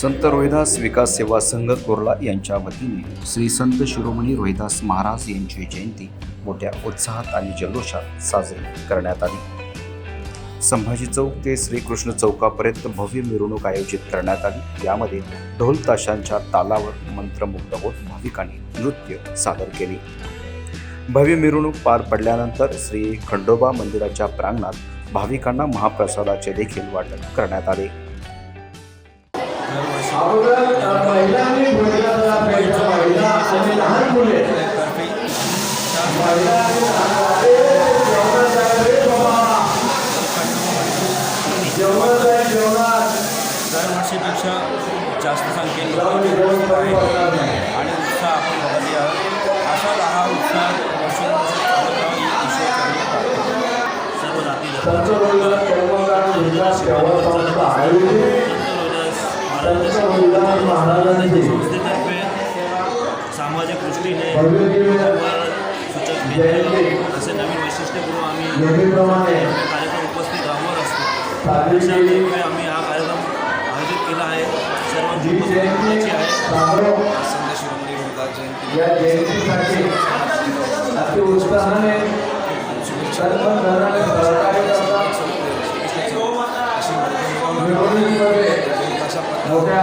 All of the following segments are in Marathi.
संत रोहिदास विकास सेवा संघ कोर्ला यांच्या वतीने श्री संत शिरोमणी रोहिदास महाराज यांची जयंती मोठ्या उत्साहात आणि जल्लोषात साजरी करण्यात आली. संभाजी चौक ते श्रीकृष्ण चौकापर्यंत भव्य मिरवणूक आयोजित करण्यात आली. यामध्ये ढोल ताशांच्या तालावर मंत्रमुग्ध होत भाविकांनी नृत्य सादर केले. भव्य मिरवणूक पार पडल्यानंतर श्री खंडोबा मंदिराच्या प्रांगणात भाविकांना महाप्रसादाचे देखील वाटप करण्यात आले. अगोदर महिला आणि लहान मुले महिला आणि जेवणात आहे. जेवणात. दरवर्षीपेक्षा जास्त संख्येने. आणि उत्साह आपण बघत आहोत असाच हा उत्साह वर्षोवर्ष चालत ही ईश्वरचरणी प्रार्थना. सर्व जाती विकास संस्था आयोजित संत रोहिदास महाराजांची संस्थेतर्फे सामाजिक दृष्टीने भव्य दिव्य वर सूचक जयंती. केंद्र असे नवीन वैशिष्ट्यपूर्ण आम्ही नेहमीप्रमाणे कार्यक्रम उपस्थित राहणार असतो साजरी अशा केली. प्रकारे आम्ही हा कार्यक्रम आयोजित केला आहे सर्वांची ही उपस्थिती जयंती महत्त्वाची आहे समारोप संत शिरोमणी रोहिदास जयंती या जयंतीसाठी अति उत्साहाने सर्व घराणे सहकार्य करतात मिरवणुकीमध्ये मोठ्या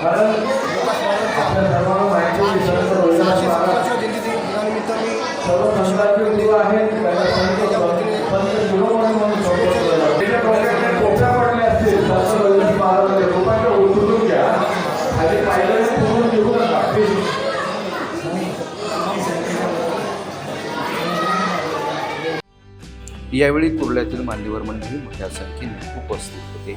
कारण आपल्या सर्वांना माहिती सर्व गुरु आहेत शिरोमणी म्हणून डोक्यातल्या पडल्या असतील घ्या खाली घेऊ नका प्लीज यावेळी कुर्ल्यातील मान्यवर मंडळी मोठ्या संख्येने उपस्थित होते.